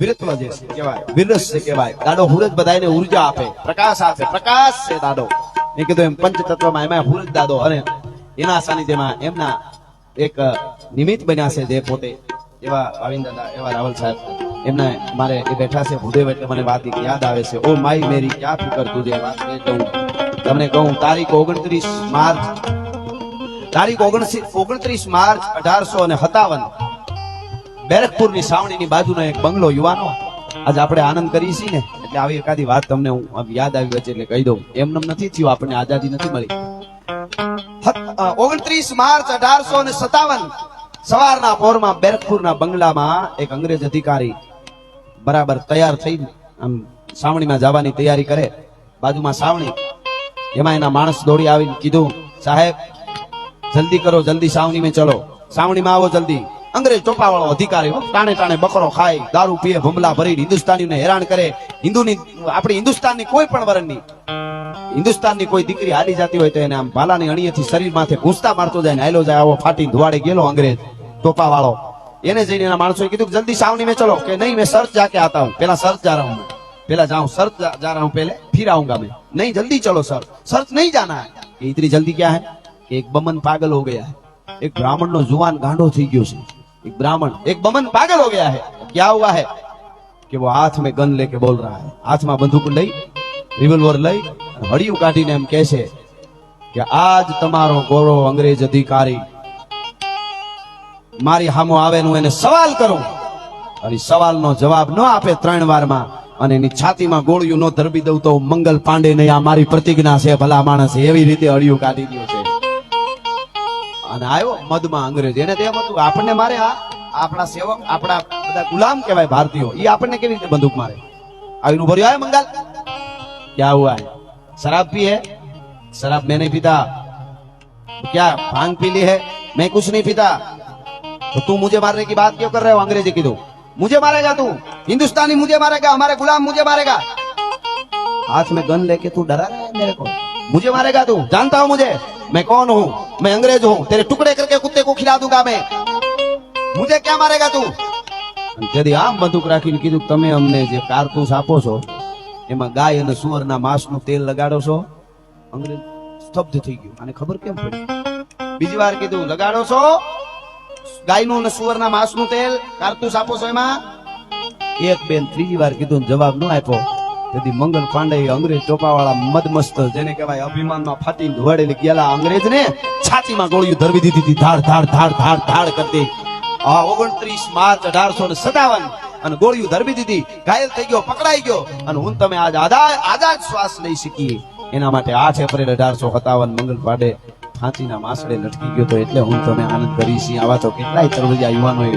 વીરત્વ જે કહેવાય, વિરસ છે કહેવાય, દાડો હુરજ બધાને ઊર્જા આપે, પ્રકાશ આપે, પ્રકાશ છે દાડો. મેં કીધું એમ પંચતત્વમાં એમાં હુરજ દાદો અને એના સાનિધ્યમાં એમના એક નિમિત્ત બન્યા છે જે પોતે. એવા ભાવિન દાદા એવા રાવલ સાહેબ, એમને મારે એ બેઠા છે ભૂદેવ એટલે મને વાત યાદ આવે છે. ઓ માય મેરી, ક્યાં ફિકર તુજે વાત એ કહું? તમને કહું, તારીખ ઓગણત્રીસ માર્ચ, તારીખ ઓગણત્રીસ માર્ચ અઢારસો અને સત્તાવન. બેરકપુરની સાવણીની બાજુનો એક બંગલો યુવાનો. આજે આપણે આનંદ કરીએ છીએ ને, એટલે આવી એકાદી વાત તમને હું યાદ આવી વચ્ચે એટલે કહી દઉં. એમને નથી થયું, આપણને આઝાદી નથી મળી. ઓગણત્રીસ માર્ચ અઢારસો ને સત્તાવન, સવારના પોરમાં બેરકપુરના બંગલામાં એક અંગ્રેજ અધિકારી બરાબર તૈયાર થઈ, આમ સાવણીમાં જવાની તૈયારી કરે. બાજુમાં સાવણી એમાં એના માણસ દોડી આવીને કીધું, સાહેબ, જલ્દી કરો, જલ્દી સાવણી મેં ચલો. સાવણીમાં આવો જલ્દી. અંગ્રેજ ટોપા વાળો અધિકારી હો. ટાણે ટાણે બકરો ખાય દારૂ પીએ ભમલા ભરી હિન્દુસ્તાનીને હેરાન કરે હિન્દુની આપણી હિન્દુસ્તાનની કોઈ પણ વરણની હિન્દુસ્તાનની કોઈ દીકરી હાલી જતી હોય તો એને આમ ભાલાની અણીએથી શરીર માથે ઘૂંસતા મારતો જાય ને આયલો જાય આવો ફાટી ધુવાડે ગયેલો અંગ્રેજ ટોપા વાળો એને જઈને એના માણસોએ કીધું કે જલ્દી સાવની में चलो કે નહીં मैं सर्च जाके आता हूँ पेला सर्च जा रहा हूँ मैं पेला जाऊं सर्च जा, जा रहा हूँ पहले फिर आऊंगा मैं नहीं जल्दी चलो सर सर्च नहीं जाना है कि इतनी जल्दी क्या है कि एक बमन पागल हो गया है एक ब्राह्मण નો જુવાન ગાંડો થઈ ગયો છે एक ब्राह्मण एक बमन पागल हो गया है क्या हुआ है कि वो हाथ में गन लेके बोल रहा है હાથમાં બંદૂક લઈ રિવોલ્વર લઈ અને હળિયું કાઢીને એમ કહે છે કે આજ તમારો ગોરો અંગ્રેજ અધિકારી મારી સામો આવે ને હું એને સવાલ કરું અને ઈ સવાલનો જવાબ ન આપે ત્રણ વારમાં અને એની છાતીમાં ગોળીયું ન ધરબી દઉં તો મંગલ પાંડે ને આ મારી પ્રતિજ્ઞા છે ભલા માણસ એવી રીતે હળિયું કાઢી ગયો છે અને આવ્યો મદમાં અંગ્રેજ એને તો એમ હતું આપણને મારે આ આપણા સેવક આપણા બધા ગુલામ કહેવાય ભારતીયો એ આપણને કેવી રીતે બંદૂક મારે આવીને ઉભો રહ્યો "આય મંગલ क्या हुआ है शराब पी है शराब मैं नहीं पीता तो क्या भांग पी ली है मैं कुछ नहीं पीता तो तू मुझे मारने की बात क्यों कर रहे हो अंग्रेजी की दो मुझे मारेगा तू हिंदुस्तानी मुझे मारेगा हमारे गुलाम मुझे मारेगा हाथ में गन लेके तू डरा रहा है मेरे को मुझे मारेगा तू जानता हूं मुझे मैं कौन हूं मैं अंग्रेज हूं तेरे टुकड़े करके कुत्ते को खिला दूंगा मैं मुझे क्या मारेगा तू જદી આમ બંદૂક રાખીને કીધું કે તમે અમને જે કારતૂસ આપો છો એમાં ગાય અને સુવરના માંસનું તેલ લગાડો છો અંગ્રેજ સ્તબ્ધ થઈ ગયું આને ખબર કેમ પડી બીજી વાર કીધું લગાડો છો ગાયનું અને સુવરના માંસનું તેલ કારતૂસ આપો છો એમાં એક બેન ત્રીજી વાર કીધું ને જવાબ ન આપ્યો તેથી મંગલ પાંડે અંગ્રેજ ટોપાવાળા મદમસ્ત, જેને કહેવાય અભિમાનમાં ફાટી ધોવાડેલી ગયેલા અંગ્રેજને છાતીમાં ગોળીઓ ધરવી દીધી હતી. ધાડ ધાડ ધાડ ધાડ ધાડ કરતી. આ ઓગણત્રીસ માર્ચ અઢારસો સત્તાવન, અને ગોળીઓ ધરવી દીધી. ઘાયલ થઈ ગયો, પકડાઈ ગયો, અને હું તમે આજ આઝાદ શ્વાસ લઈ શકીએ. એના માટે આઠ એપ્રિલ અઢારસો સત્તાવન, મંગલ પાડે ફાંસીના માસડે લટકી ગયો તો એટલે હું તમે આનંદ કરી છીએ. આવા તો કેટલાય તરવૈયા યુવાનોએ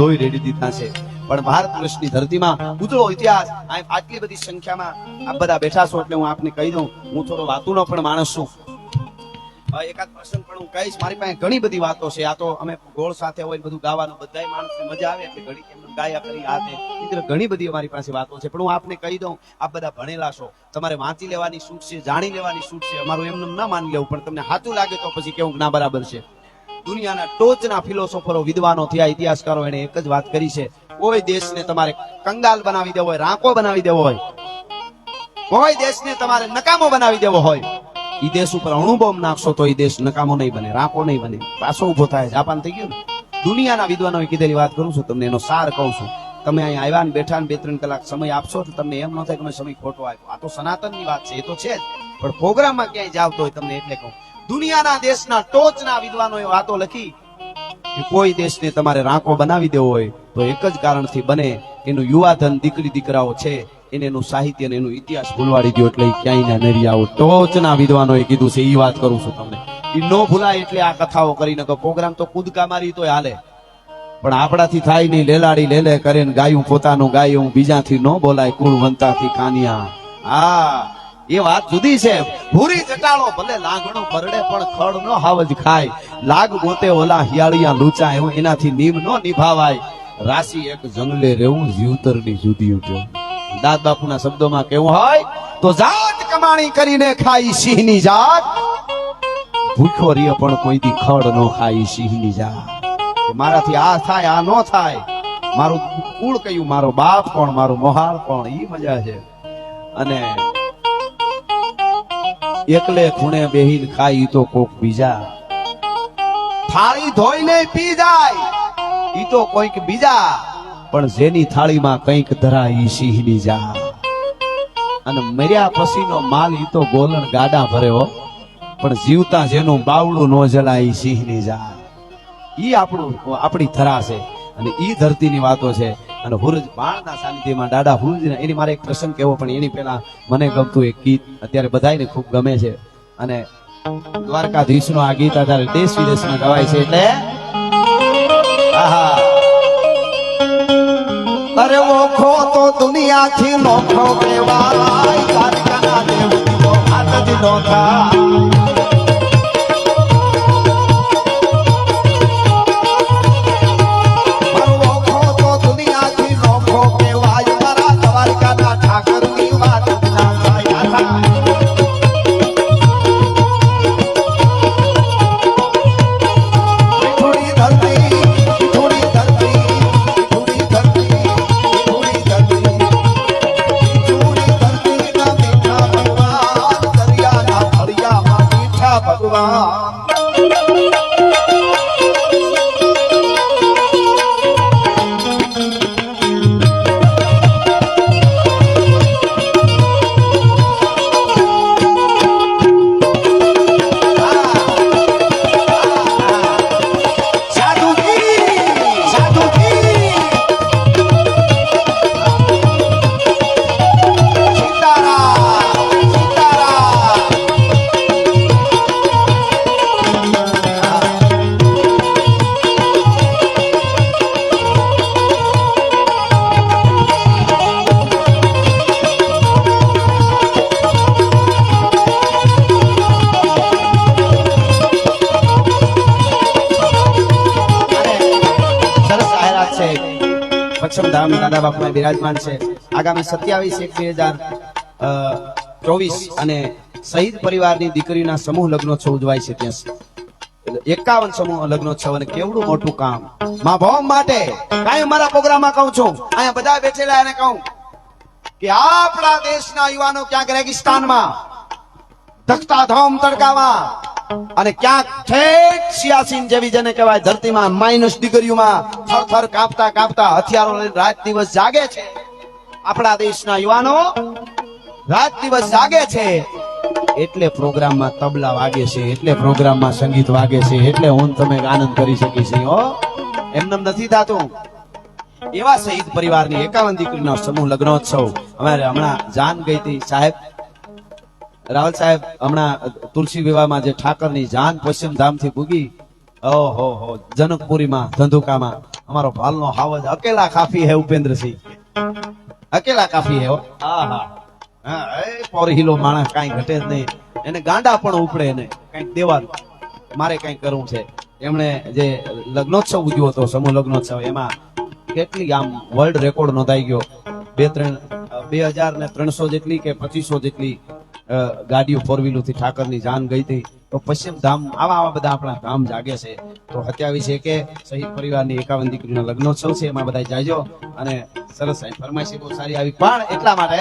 લોહી રેડી દીધા છે. પણ ભારત વર્ષની ધરતીમાં ઉજળો ઇતિહાસ આટલી બધી સંખ્યામાં આપ બધા બેઠા છો એટલે હું આપને કહી દઉં, હું થોડો વાતુનો પણ માણસ છું. એકાદ પ્રસંગ પણ હું કહીશ. મારી પાસે ઘણી બધી વાતો છે. આ તો અમે ગોળ સાથે હોય બધું ગાવાનું બધા માણસને મજા આવે એટલે ઘણી એમને ગાયા કરી આ તે મિત્ર, ઘણી બધી અમારી પાસે વાતો છે. પણ હું આપને કહી દઉં, આપ બધા ભણેલા છો. તમારે વાંચી લેવાની છૂટ છે, જાણી લેવાની છૂટ છે. અમારું એમને ના માની લેવું, પણ તમને સાચું લાગે તો પછી કેવું ના બરાબર છે. દુનિયાના ટોચના ફિલોસોફરો, વિદ્વાનો થયા, ઇતિહાસકારો એને એક જ વાત કરી છે. કોઈ દેશને તમારે કંગાલ બનાવી દેવો હોય, રાંકો બનાવી દેવો હોય, કોઈ દેશને તમારે નકામો બનાવી દેવો હોય, ઈ દેશ ઉપર અણુબોમ્બ નાખશો તો ઈ દેશ નકામો નહીં બને, રાંકો નહીં બને. પાછો ઊભો થાય, જાપાન થઈ ગયું ને. દુનિયાના વિદ્વાનોએ કીધેલી વાત કરું છું, તમને એનો સાર કહું છું. તમે અહીંયા આવ્યા ને બેઠા ને બે ત્રણ કલાક સમય આપશો તો તમને એમ ન થાય કે મેં સમય ખોટો આપ્યો. આ તો સનાતનની વાત છે, એ તો છે જ. પણ પ્રોગ્રામમાં ક્યાંય જાવતો હોય તમને એટલે કહું. દુનિયાના દેશના ટોચના વિદ્વાનોએ વાતો લખી કે કોઈ દેશને તમારે રાંકો બનાવી દેવો હોય તો એક જ કારણથી બને એનું યુવાધન દીકરી દીકરાઓ છે, એને એનું સાહિત્ય અને એનું ઇતિહાસ ભૂલવાડી દો એટલે ક્યાંય ના નરી આવો ટોચના વિદ્વાનોએ કીધું છે એ વાત કરું છું તમને. એ ન ભૂલાય એટલે આ કથાઓ કરીને પ્રોગ્રામ તો કૂદકા મારી તોય હાલે. પણ આપણાથી થાય નહીં, લેલાડી લેલે કરે ને ગાયું પોતાનું ગાયું, બીજાથી ન બોલાય કુળવંતાથી કાનિયા. હા, એ વાત જુદી છે. ભૂરી જટાળો ભલે લાગણો પરડે, પણ ખડ નો હાવજ ખાય. લાગ ગોતે ઓલા હિયાળિયા લૂચા એવું, એનાથી નીમ નો નિભાવાય. રાશિ એક જંગલે રહેવું જીવતરની જુદી ઉઠ્યો દાદ બાપુના શબ્દોમાં કેવું હોય, તો જાત કમાણી કરીને ખાઈ સિંહની જાત. ભૂખો રીએ પણ કોઈ દી ખડ નો ખાઈ સિંહની જાત. મારાથી આ થાય, આ નો થાય. મારું કુળ કયું, મારો બાપ કોણ, મારું મોહાળ કોણ, ઈ મજા છે. અને એકલે ખૂણે બેહીન ખાય ઈ તો કોક બીજા. થાળી ધોઈને પી જાય. તો કોઈક બીજા, પણ જેની થાળીમાં કંઈક ધરાય સિંહની જા. અને મર્યા પછીનો માલ ઈ તો ગોલણ ગાડા ભર્યો પણ જીવતા જેનું બાવળું ન જલાય સિંહની જા. ઈ આપણું, આપણી ધરા છે, અને ઈ ધરતીની વાતો છે. અને હુરજ બાણના સાનિધ્યમાં દાદા હુરજના, એની મારે એક પ્રસંગ કહેવો પણ એની પહેલા મને ગમતું એક ગીત, અત્યારે બધાને ખૂબ ગમે છે. અને દ્વારકાધીશનું આ ગીત અત્યારે દેશ વિદેશમાં ગવાય છે એટલે, આહા. અરે ઓખો તો દુનિયાથી નોખો કહેવાય. દ્વારકાના દેવનો હાથ જ નો થાય. ધામ દાદા બાપુના બિરાજમાન છે. આગામી સત્યાવીસ એક બે હજાર ચોવીસ અને શહીદ પરિવારની દીકરીના સમૂહ લગ્નોત્સવ ઉજવાય છે ત્યાં એકાવન સમૂહ લગ્નોત્સવ અને કેવડું મોટું કામ. મા ભોમ માટે કાંઈ મારા પ્રોગ્રામમાં કહું છું. અહીંયા બધા બેઠેલા એને કહું કે આપણા દેશના યુવાનો ક્યાંક રેગિસ્તાનમાં ધકતા ધોમ તડકામાં અને ક્યાંક ઠેઠ સિયાસીન જેવી જેને કહેવાય ધરતીમાં માઇનસ ડિગ્રીઓમાં થર થર કાપતા કાપતા હથિયારો રાત દિવસ જાગે છે. આપણા દેશના યુવાનો, રાત દિવસ જાગે છે. એટલે પ્રોગ્રામમાં તબલા વાગે છે, એટલે પ્રોગ્રામમાં સંગીત વાગે છે, એટલે હું તમે આનંદ કરી શકી છે હો. એમનેમ નથી થતું. એવા શહીદ પરિવારની એકાવન દીકરીનો સમૂહ લગ્નોત્સવ. અમારે હમણાં જાન ગઈ હતી સાહેબ. રાવલ સાહેબ, હમણાં તુલસી વિવાહમાં જે ઠાકરની જાન પશ્ચિમ ધામથી ભૂગી, ઓહો હો, જનકપુરીમાં, ધંધુકામાં, અમારો ભાલનો હાવજ અકેલા કાફી હે ઉપેન્દ્રસિંહ. અકેલા કાફી હે હો. હા હા. એ પોરહીલો માણસ કાંઈ ઘટે જ નહીં. એને ગાંડા પણ ઉપડે એને કંઈક દેવાનું. મારે કાંઈક કરવું છે. એમણે જે લગ્નોત્સવ ઉજવ્યો હતો, સમૂહ લગ્નોત્સવ, એમાં કેટલી આમ વર્લ્ડ રેકોર્ડ નોંધાઈ ગયો. બે ત્રણ બે હજાર ને ત્રણસો જેટલી કે પચીસો જેટલી ગાડીઓ ફોર વ્હીલરથી ઠાકરની જાન ગઈ હતી. તો પશ્ચિમ ધામ, આવા આવા બધા આપણા ધામ જાગે છે. તો હત્યાવી છે કે શહીદ પરિવારની એકાવન દીકરીનો લગ્નોત્સવ છે, એમાં બધા જાજો. અને સરસ સાહેબ ફરમાઈશ, બહુ સારી આવી. પણ એટલા માટે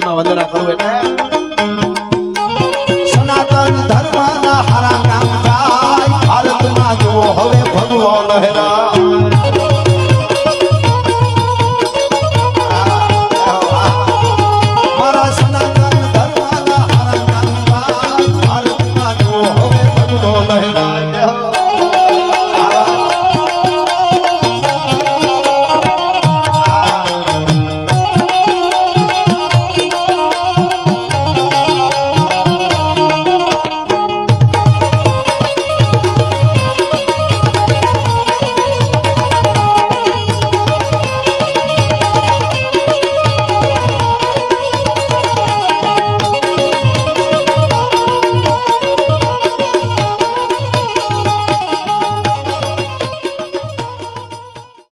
કડીમાં વંદના કરું એટલે